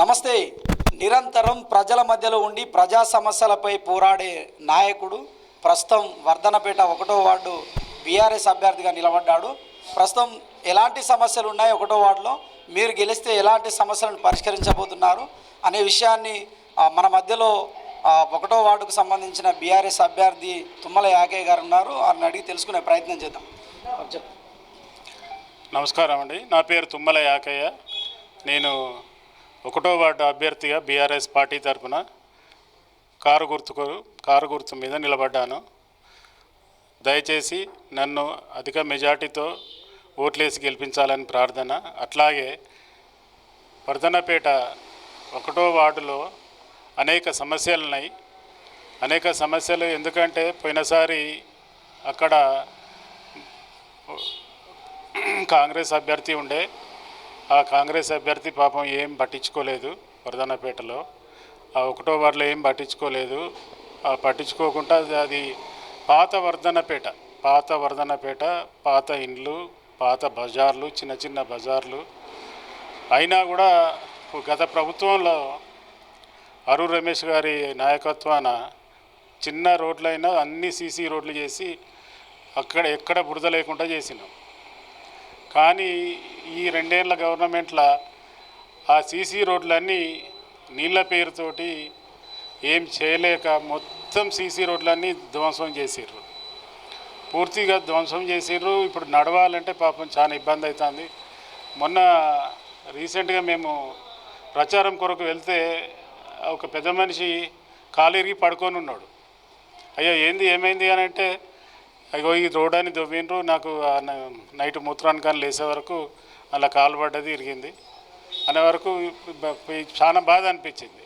నమస్తే. నిరంతరం ప్రజల మధ్యలో ఉండి ప్రజా సమస్యలపై పోరాడే నాయకుడు ప్రస్తుతం వర్ధనపేట ఒకటో వార్డు బీఆర్ఎస్ అభ్యర్థిగా నిలబడ్డాడు. ప్రస్తుతం ఎలాంటి సమస్యలు ఉన్నాయి ఒకటో వార్డులో? మీరు గెలిస్తే ఎలాంటి సమస్యలను పరిష్కరించబోతున్నారు? అనే విషయాన్ని మన మధ్యలో ఒకటో వార్డుకు సంబంధించిన బీఆర్ఎస్ అభ్యర్థి తుమ్మల యాకయ్య గారు ఉన్నారు. వారిని అడిగి తెలుసుకునే ప్రయత్నం చేద్దాం. నమస్కారం అండి. నా పేరు తుమ్మల యాకయ్య. నేను ఒకటో వార్డు అభ్యర్థిగా బీఆర్ఎస్ పార్టీ తరఫున కారు గుర్తుకు కారు గుర్తు మీద నిలబడ్డాను. దయచేసి నన్ను అధిక మెజార్టీతో ఓట్లేసి గెలిపించాలని ప్రార్థన. అట్లాగే వర్ధనపేట ఒకటో వార్డులో అనేక సమస్యలు ఉన్నాయి అనేక సమస్యలు ఎందుకంటే పోయినసారి అక్కడ కాంగ్రెస్ అభ్యర్థి ఉండే ఆ కాంగ్రెస్ అభ్యర్థి పాపం ఏం పట్టించుకోలేదు వరదనపేటలో ఆ ఒకటో వార్డులో ఏం పట్టించుకోలేదు. ఆ పట్టించుకోకుండా అది- అది పాత వర్ధనపేట పాత వర్ధనపేట పాత ఇండ్లు పాత బజార్లు చిన్న చిన్న బజార్లు. అయినా కూడా గత ప్రభుత్వంలో అరుణ్ రమేష్ గారి నాయకత్వాన చిన్న రోడ్లైనా అన్ని సీసీ రోడ్లు చేసి అక్కడ ఎక్కడ బురద లేకుండా చేసినాం. కానీ ఈ రెండేళ్ళ గవర్నమెంట్ల ఆ సీసీ రోడ్లన్నీ నీళ్ళ పేరుతోటి ఏం చేయలేక మొత్తం సీసీ రోడ్లన్నీ ధ్వంసం చేసిర్రు. పూర్తిగా ధ్వంసం చేసిర్రు. ఇప్పుడు నడవాలంటే పాపం చాలా ఇబ్బంది అవుతుంది మొన్న రీసెంట్గా మేము ప్రచారం కొరకు వెళ్తే ఒక పెద్ద మనిషి కాలిరిగి పడుకొని ఉన్నాడు. అయ్యో ఏంది ఏమైంది అని అంటే అయ్యో ఈ రోడ్ని దొవ్విండ్రు. నాకు నైట్ మూత్రాన్ని కానీ లేసే వరకు అలా కాలు పడ్డది ఇరిగింది. అనే వరకు చాలా బాధ అనిపించింది.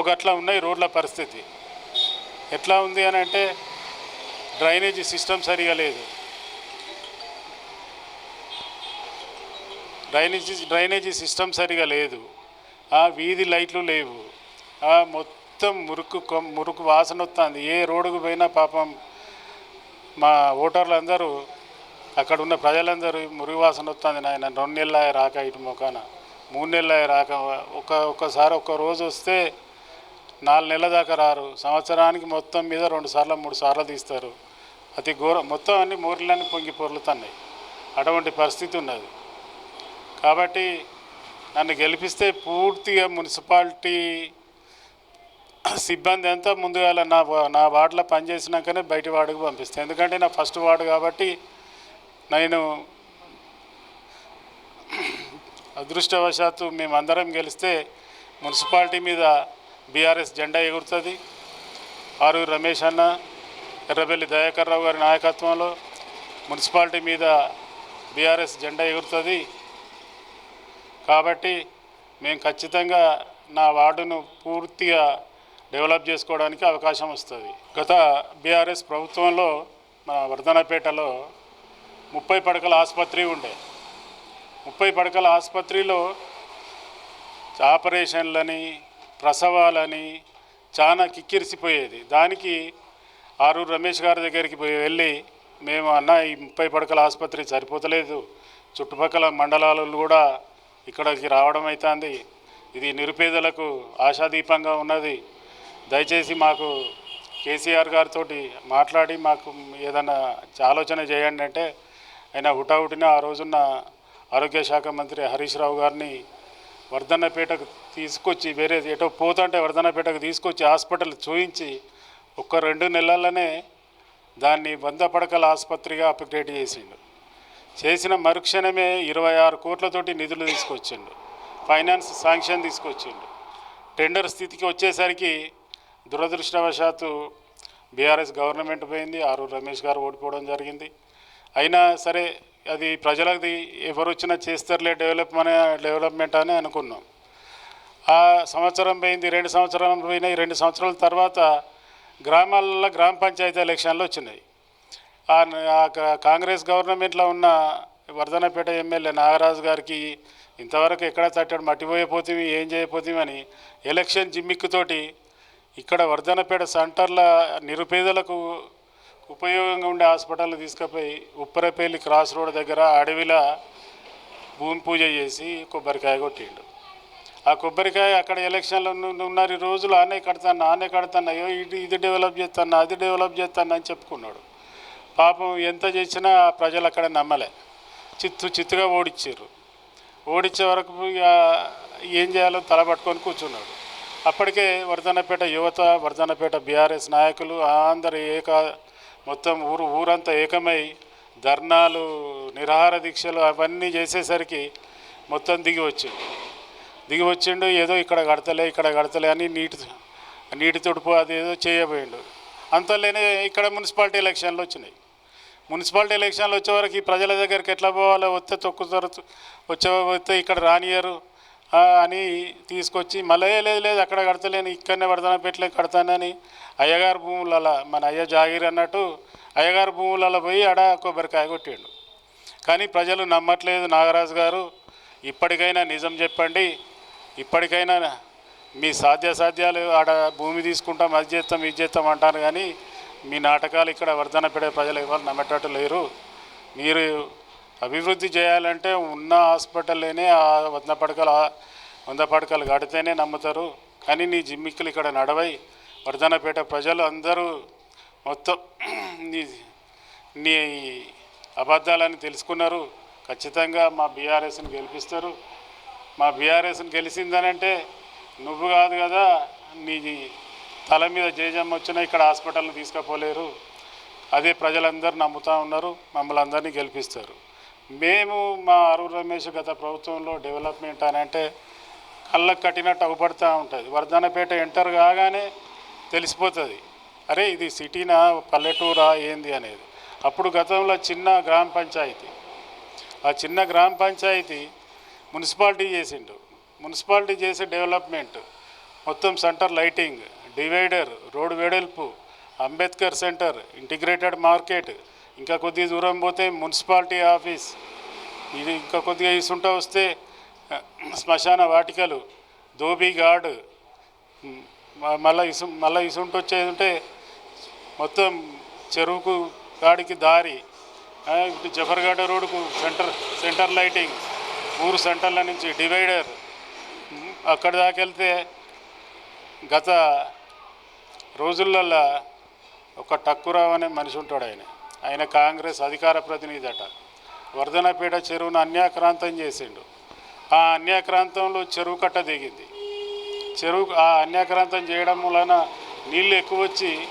ఒక అట్లా ఉన్నాయి రోడ్ల పరిస్థితి. ఎట్లా ఉంది అని అంటే డ్రైనేజీ సిస్టమ్ సరిగా లేదు. డ్రైనేజీ డ్రైనేజీ సిస్టమ్ సరిగా లేదు. ఆ వీధి లైట్లు లేవు. ఆ మొత్తం మురుకు మురుకు వాసన వస్తుంది ఏ రోడ్డుకు పోయినా పాపం మా ఓటర్లు అందరూ అక్కడ ఉన్న ప్రజలందరూ మురుగు వాసన వస్తుంది నాయన. రెండు నెలల రాక ఇటు మొకాన మూడు నెలల రాక. ఒక ఒక్కసారి ఒక్క రోజు వస్తే నాలుగు నెలల దాకా రారు. సంవత్సరానికి మొత్తం మీద రెండు సార్లు మూడు సార్లు తీస్తారు. అతి ఘోర మొత్తం అన్ని మూరలన్నీ పొంగి పొర్లుతున్నాయి. అటువంటి పరిస్థితి ఉన్నది. కాబట్టి నన్ను గెలిపిస్తే పూర్తిగా మున్సిపాలిటీ సిబ్బంది అంతా ముందుగా నా నా వార్డులో పనిచేసినాకనే బయట వార్డుకు పంపిస్తాను ఎందుకంటే నా ఫస్ట్ వార్డు కాబట్టి నేను అదృష్టవశాత్తు మేమందరం గెలిస్తే మున్సిపాలిటీ మీద బీఆర్ఎస్ జెండా ఎగురుతుంది. ఆరు రమేష్ అన్న ఎర్రబెల్లి దయాకర్ రావు గారి నాయకత్వంలో మున్సిపాలిటీ మీద బీఆర్ఎస్ జెండా ఎగురుతుంది. కాబట్టి మేము ఖచ్చితంగా నా వార్డును పూర్తిగా డెవలప్ చేసుకోవడానికి అవకాశం వస్తుంది. గత బీఆర్ఎస్ ప్రభుత్వంలో మన వర్ధనపేటలో ముప్పై పడకల ఆసుపత్రి ఉండే. ముప్పై పడకల ఆసుపత్రిలో ఆపరేషన్లని ప్రసవాలని చాలా కిక్కిరిసిపోయేది. దానికి ఆరు రమేష్ గారి దగ్గరికి పోయి వెళ్ళి మేము అన్న ఈ ముప్పై పడకల ఆసుపత్రి సరిపోతలేదు. చుట్టుపక్కల మండలాలు కూడా ఇక్కడికి రావడం అవుతుంది ఇది నిరుపేదలకు ఆశాదీపంగా ఉన్నది. దయచేసి మాకు కేసీఆర్ గారితో మాట్లాడి మాకు ఏదైనా ఆలోచన చేయండి అంటే ఆయన హుటాహుటిన ఆ రోజున్న ఆరోగ్య శాఖ మంత్రి హరీష్ రావు గారిని వర్ధన్నపేటకు తీసుకొచ్చి వేరే ఎటో పోతుంటే వర్ధన్నపేటకు తీసుకొచ్చి హాస్పిటల్ చూయించి ఒక్క రెండు నెలల్లోనే దాన్ని వంద పడకల ఆసుపత్రిగా అప్గ్రేడ్ చేసిండు. చేసిన మరుక్షణమే ఇరవై ఆరు కోట్లతోటి నిధులు తీసుకొచ్చిండు. ఫైనాన్స్ శాంక్షన్ తీసుకొచ్చిండు. టెండర్ స్థితికి వచ్చేసరికి దురదృష్టవశాత్తు బీఆర్ఎస్ గవర్నమెంట్ పోయింది ఆరు రమేష్ గారు ఓడిపోవడం జరిగింది. అయినా సరే అది ప్రజలది ఎవరు వచ్చినా చేస్తారులే డెవలప్మెంట్ డెవలప్మెంట్ అని అనుకున్నాం. ఆ సంవత్సరం పోయింది రెండు సంవత్సరాలు పోయినాయి. రెండు సంవత్సరాల తర్వాత గ్రామాలలో గ్రామ పంచాయతీ ఎలక్షన్లు వచ్చినాయి. ఆ కాంగ్రెస్ గవర్నమెంట్లో ఉన్న వర్ధనపేట ఎమ్మెల్యే నాగరాజు గారికి ఇంతవరకు ఎక్కడ తట్టాడు మట్టిపోయిపోతుంది ఏం చేయపోతామని ఎలక్షన్ జిమ్మిక్కుతోటి ఇక్కడ వర్ధనపేట సెంటర్ల నిరుపేదలకు ఉపయోగంగా ఉండే హాస్పిటల్ తీసుకుపోయి ఉప్పరపల్లి క్రాస్ రోడ్ దగ్గర అడవిలో భూమి పూజ చేసి కొబ్బరికాయ కొట్టిండు. ఆ కొబ్బరికాయ అక్కడ ఎలక్షన్లో ఉన్నారు ఈ రోజులు ఆనే కడతాను ఆనే కడతాను అయ్యో ఇది ఇది డెవలప్ చేస్తాను అది డెవలప్ చేస్తాను అని చెప్పుకున్నాడు. పాపం ఎంత చేసినా ప్రజలు అక్కడ నమ్మలే. చిత్తు చిత్తుగా ఓడిచ్చారు. ఓడించే వరకు ఇక ఏం చేయాలో తలపట్టుకొని కూర్చున్నాడు. అప్పటికే వర్ధనపేట యువత వర్ధనపేట బీఆర్ఎస్ నాయకులు అందరు ఏక మొత్తం ఊరు ఊరంతా ఏకమై ధర్నాలు నిరాహార దీక్షలు అవన్నీ చేసేసరికి మొత్తం దిగి వచ్చిండు. దిగి వచ్చిండు ఏదో ఇక్కడ కడతలే ఇక్కడ కడతలే అని నీటి నీటి తుడుపు అది ఏదో చేయబోయిండు. అంతలేనే ఇక్కడ మున్సిపాలిటీ ఎలక్షన్లు వచ్చినాయి. మున్సిపాలిటీ ఎలక్షన్లు వచ్చేవరకు ఈ ప్రజల దగ్గరికి ఎట్లా పోవాలో వస్తే తొక్కుతారు వచ్చే వస్తే ఇక్కడ రానియరు అని తీసుకొచ్చి మళ్ళీ లేదు లేదు అక్కడ కడతలేను ఇక్కడనే పడతాను పెట్టలే కడతానని అయ్యగారు భూములలో మన అయ్య జాగిర్ అన్నట్టు అయ్యగారు భూములలో పోయి ఆడ కొబ్బరికాయ కొట్టిండు. కానీ ప్రజలు నమ్మట్లేదు నాగరాజు గారు. ఇప్పటికైనా నిజం చెప్పండి. ఇప్పటికైనా మీ సాధ్యాసాధ్యాలు ఆడ భూమి తీసుకుంటాం అది చేస్తాం ఇది చేస్తాం అంటారు కానీ మీ నాటకాలు ఇక్కడ వర్ధనపడే ప్రజలు ఎవరు నమ్మేటట్టు లేరు. మీరు అభివృద్ధి చేయాలంటే ఉన్న హాస్పిటల్లోనే ఆ వంద పడకలు వంద పడకలు కడితేనే నమ్ముతారు. కానీ నీ జిమ్మిక్కులు ఇక్కడ నడవై వర్ధనపేట ప్రజలు అందరూ మొత్తం నీ నీ అబద్ధాలని తెలుసుకున్నారు. ఖచ్చితంగా మా బీఆర్ఎస్ని గెలిపిస్తారు. మా బీఆర్ఎస్ని గెలిచిందనంటే నువ్వు కాదు కదా నీ తల మీద జయజమ్మ వచ్చినా ఇక్కడ హాస్పిటల్ని తీసుకుపోలేరు. అదే ప్రజలందరూ నమ్ముతా ఉన్నారు మమ్మల్ని అందరినీ గెలిపిస్తారు. మేము మా అరువు రమేష్ గత ప్రభుత్వంలో డెవలప్మెంట్ అని అంటే కళ్ళకు కట్టినట్టు అవుపడుతూ ఉంటుంది. వర్ధనపేట ఎంటర్ కాగానే తెలిసిపోతుంది. అరే ఇది సిటీనా పల్లెటూరా ఏంది అనేది. అప్పుడు గతంలో చిన్న గ్రామ పంచాయతీ. ఆ చిన్న గ్రామ పంచాయతీ మున్సిపాలిటీ చేసిండు. మున్సిపాలిటీ చేసే డెవలప్మెంట్ మొత్తం సెంటర్ లైటింగ్ డివైడర్ రోడ్ వెడల్పు అంబేద్కర్ సెంటర్ ఇంటిగ్రేటెడ్ మార్కెట్ ఇంకా కొద్దిగా దూరం పోతే మున్సిపాలిటీ ఆఫీస్. ఇది ఇంకా కొద్దిగా ఇసుంటా వస్తే శ్మశాన వాటికలు దోబీ గార్డ్ మళ్ళీ మళ్ళా ఇసు మళ్ళీ ఇసుంట వచ్చేది ఉంటే మొత్తం చెరువుకు గాడికి దారి. జఫర్గడ్డ రోడ్డుకు సెంటర్ సెంటర్ లైటింగ్ ఊరు సెంటర్ల నుంచి డివైడర్. అక్కడ అక్కడి దాకా వెళ్తే గత రోజులల్లో ఒక టక్కురావు అనే మనిషి ఉంటాడు ఆయన. ఆయన కాంగ్రెస్ అధికార ప్రతినిధి అట వర్ధనపేట చెరువును అన్యాక్రాంతం చేసిండు. ఆ అన్యాక్రాంతంలో చెరువు కట్ట దిగింది. చెరువు ఆ అన్యాక్రాంతం చేయడం వలన నీళ్ళు ఎక్కువ వచ్చి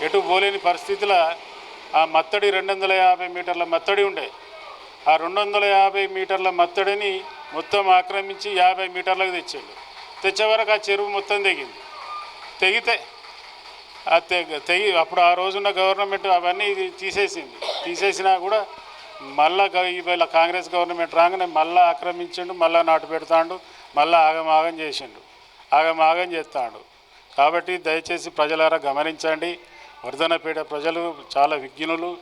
ఎటు పోలేని పరిస్థితిలో ఆ మత్తడి రెండు వందల యాభై మీటర్ల మత్తడి ఉండే. ఆ రెండు వందల యాభై మీటర్ల మత్తడిని మొత్తం ఆక్రమించి యాభై మీటర్లకు తెచ్చిండు. తెచ్చే వరకు ఆ చెరువు మొత్తం తెగింది. తెగితే తెగ తెగి అప్పుడు ఆ రోజున్న గవర్నమెంట్ అవన్నీ తీసేసింది. తీసేసినా కూడా మళ్ళా ఇవాళ కాంగ్రెస్ గవర్నమెంట్ రాగానే మళ్ళీ ఆక్రమించిండు మళ్ళీ నాటు పెడతాడు మళ్ళీ ఆగమాగం చేసిండు. ఆగమాగం చేస్తాడు. కాబట్టి దయచేసి ప్రజలారా గమనించండి. వర్ధనపేట ప్రజలు చాలా విజ్ఞులు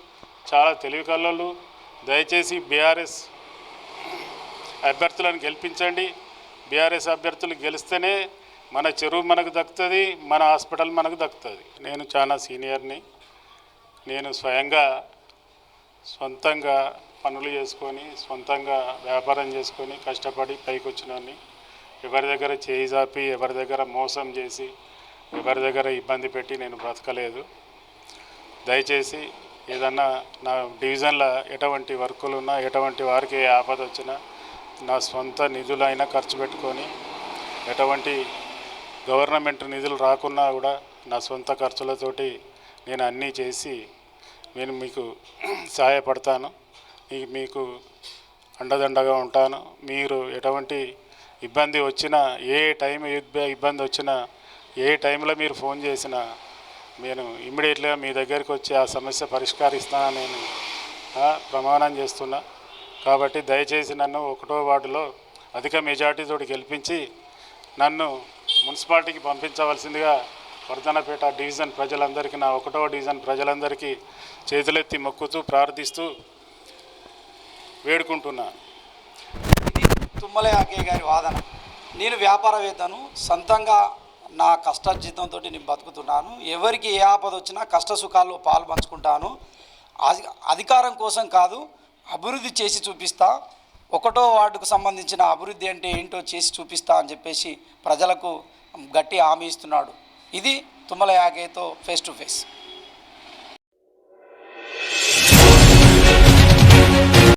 చాలా తెలివి కళ్ళలు దయచేసి బీఆర్ఎస్ అభ్యర్థులను గెలిపించండి. బీఆర్ఎస్ అభ్యర్థులు గెలిస్తేనే మన చెరువు మనకు దక్కుతుంది మన హాస్పిటల్ మనకు దక్కుతుంది. నేను చాలా సీనియర్ని. నేను స్వయంగా సొంతంగా పనులు చేసుకొని సొంతంగా వ్యాపారం చేసుకొని కష్టపడి పైకి వచ్చినోని ఎవరి దగ్గర చేయి జాపి ఎవరి దగ్గర మోసం చేసి ఎవరి దగ్గర ఇబ్బంది పెట్టి నేను బ్రతకలేదు. దయచేసి ఏదన్నా నా డివిజన్లో ఎటువంటి వర్కులు ఉన్నా ఎటువంటి వారికి ఏ ఆపద వచ్చినా నా సొంత నిధులైనా ఖర్చు పెట్టుకొని ఎటువంటి గవర్నమెంట్ నిధులు రాకున్నా కూడా నా సొంత ఖర్చులతోటి నేను అన్నీ చేసి నేను మీకు సహాయపడతాను. మీకు అండదండగా ఉంటాను. మీరు ఎటువంటి ఇబ్బంది వచ్చినా ఏ టైం ఇబ్బంది వచ్చినా ఏ టైంలో మీరు ఫోన్ చేసినా నేను ఇమ్మీడియట్గా మీ దగ్గరికి వచ్చి ఆ సమస్య పరిష్కరిస్తానని నేను ప్రమాణం చేస్తున్నా. కాబట్టి దయచేసి నన్ను ఒకటో వార్డులో అధిక మెజార్టీతో గెలిపించి నన్ను మున్సిపాలిటీకి పంపించవలసిందిగా వర్ధనపేట డివిజన్ ప్రజలందరికీ నా ఒకటవ డివిజన్ ప్రజలందరికీ చేతులెత్తి మొక్కుతూ ప్రార్థిస్తూ వేడుకుంటున్నా. తుమ్మలయాకే గారి వాదన. నేను వ్యాపారవేత్తను. సొంతంగా నా కష్టార్జితంతో నేను బతుకుతున్నాను. ఎవరికి ఏ ఆపద వచ్చినా కష్ట సుఖాల్లో పాలు పంచుకుంటాను అధికారం కోసం కాదు అభివృద్ధి చేసి చూపిస్తా. ఒకటో వార్డుకు సంబంధించిన అభివృద్ధి అంటే ఏంటో చేసి చూపిస్తా అని చెప్పేసి ప్రజలకు గట్టి హామీ ఇస్తున్నాడు. ఇది తుమ్మల యాగేతో ఫేస్ టు ఫేస్.